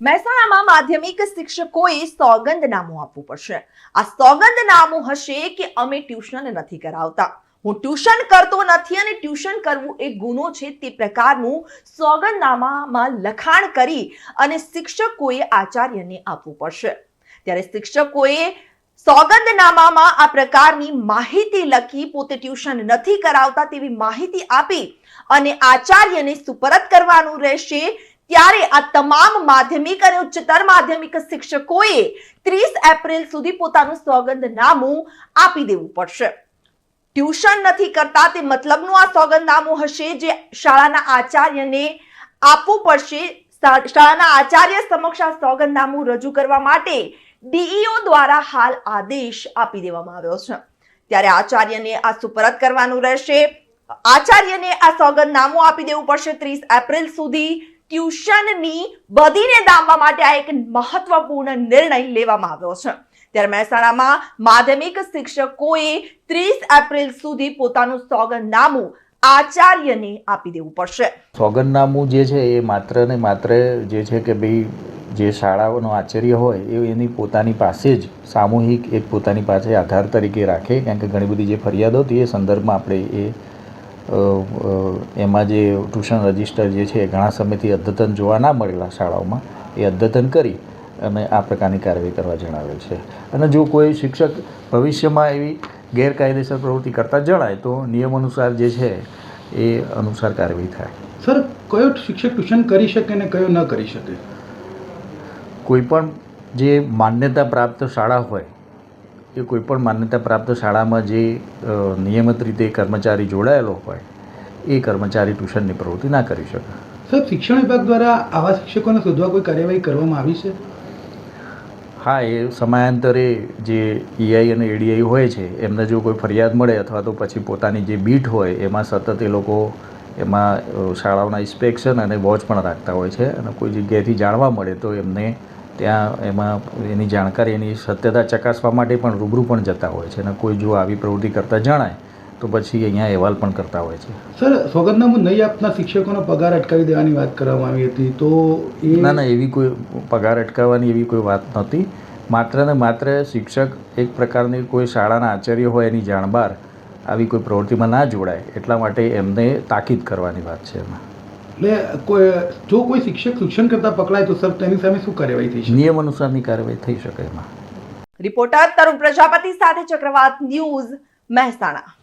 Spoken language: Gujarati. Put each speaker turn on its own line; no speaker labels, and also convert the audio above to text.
મહેસાણામાં માધ્યમિક શિક્ષકોએ સોગંદનામું આપવું પડશે. આ સોગંદનામું હશે કે અમે ટ્યુશન નથી કરાવતા. હું ટ્યુશન કરતો નથી અને ટ્યુશન કરવું એ ગુનો છે તે પ્રકારનું સોગંદનામામાં લખાણ કરી અને શિક્ષકોએ આચાર્યને આપવું પડશે. ત્યારે શિક્ષકોએ સોગંદનામામાં આ પ્રકારની માહિતી લખી પોતે ટ્યુશન નથી કરાવતા તેવી માહિતી આપી અને આચાર્યને સુપરત કરવાનું રહેશે ત્યારે આ તમામ માધ્યમિક અને ઉચ્ચતર માધ્યમિક શિક્ષકોએ ત્રીસ એપ્રિલ સુધી પોતાનું સોગંદનામું આપી દેવું પડશે. ટ્યુશન નથી કરતા તે મતલબનું આ સોગંદનામું હશે જે શાળાના આચાર્યને આપવું પડશે. શાળાના આચાર્ય સમક્ષ આ સોગંદનામું રજૂ કરવા માટે ડીઈઓ દ્વારા હાલ આદેશ આપી દેવામાં આવ્યો છે. ત્યારે આચાર્યને આ સુપરત કરવાનું રહેશે. આચાર્યને આ સોગંદનામું આપી દેવું પડશે ત્રીસ એપ્રિલ સુધી. ટ્યુશનની વધીને દામવા માટે આ એક મહત્વપૂર્ણ નિર્ણય લેવામાં આવ્યો છે. ત્યારે મહેસાણામાં માધ્યમિક શિક્ષકોએ ત્રીસ એપ્રિલ સુધી પોતાનું સોગંદનામું આચાર્યને આપી દેવું પડશે.
સોગંદનામું જે છે એ માત્ર ને માત્ર જે છે કે ભાઈ જે શાળાઓનો આચાર્ય હોય, એ એની પોતાની પાસે જ સામૂહિક એક પોતાની પાસે આધાર તરીકે રાખે. કારણ કે ઘણી બધી જે ફરિયાદો હતી એ સંદર્ભમાં આપણે એ એમાં જે ટ્યુશન રજિસ્ટર જે છે એ ઘણા સમયથી અદ્યતન જોવા ના મળેલા શાળાઓમાં એ અદ્યતન કરી અને આ પ્રકારની કાર્યવાહી કરવા જણાવેલ છે. અને જો કોઈ શિક્ષક ભવિષ્યમાં એવી ગેરકાયદેસર પ્રવૃત્તિ કરતા જણાય તો નિયમ અનુસાર જે છે એ અનુસાર કાર્યવાહી થાય.
સર કયો શિક્ષક ટ્યુશન કરી શકે ને કયો ન કરી શકે?
કોઈપણ જે માન્યતા પ્રાપ્ત શાળા હોય એ કોઈપણ માન્યતા પ્રાપ્ત શાળામાં જે નિયમિત રીતે કર્મચારી જોડાયેલો હોય એ કર્મચારી ટ્યુશનની પ્રવૃત્તિ ના કરી શકે.
સર શિક્ષણ વિભાગ દ્વારા આવા શિક્ષકોને શોધવા કોઈ કાર્યવાહી કરવામાં આવી છે?
હા એ સમયાંતરે જે ઈઆઈ અને એડીઆઈ હોય છે એમને જો કોઈ ફરિયાદ મળે અથવા તો પછી પોતાની જે બીટ હોય એમાં સતત એ લોકો એમાં શાળાઓના ઇન્સ્પેક્શન અને વોચ પણ રાખતા હોય છે અને કોઈ જગ્યાએથી જાણવા મળે તો એમને ત્યાં એમાં એની જાણકારી એની સત્યતા ચકાસવા માટે પણ રૂબરૂ પણ જતા હોય છે. અને કોઈ જો આવી પ્રવૃત્તિ કરતા જણાય તો પછી અહીંયા અહેવાલ પણ કરતા હોય છે.
સર સોગંદનામું નહીં આપના શિક્ષકોનો પગાર અટકાવી દેવાની વાત કરવામાં આવી હતી તો એ
ના ના એવી કોઈ પગાર અટકાવવાની એવી કોઈ વાત નહોતી. માત્ર ને માત્ર શિક્ષક એક પ્રકારની કોઈ શાળાના આચાર્ય હોય એની જાણ બહાર આવી કોઈ પ્રવૃત્તિમાં ના જોડાય એટલા માટે એમને તાકીદ કરવાની વાત છે એમાં.
એટલે કોઈ જો કોઈ શિક્ષક શિક્ષણ કરતા પકડાય તો સર તેની સામે શું કાર્યવાહી થઈ શકે?
નિયમ અનુસારની કાર્યવાહી થઈ શકે એમાં.
રિપોર્ટર તરુણ પ્રજાપતિ સાથે ચક્રવાત ન્યૂઝ મહેસાણા.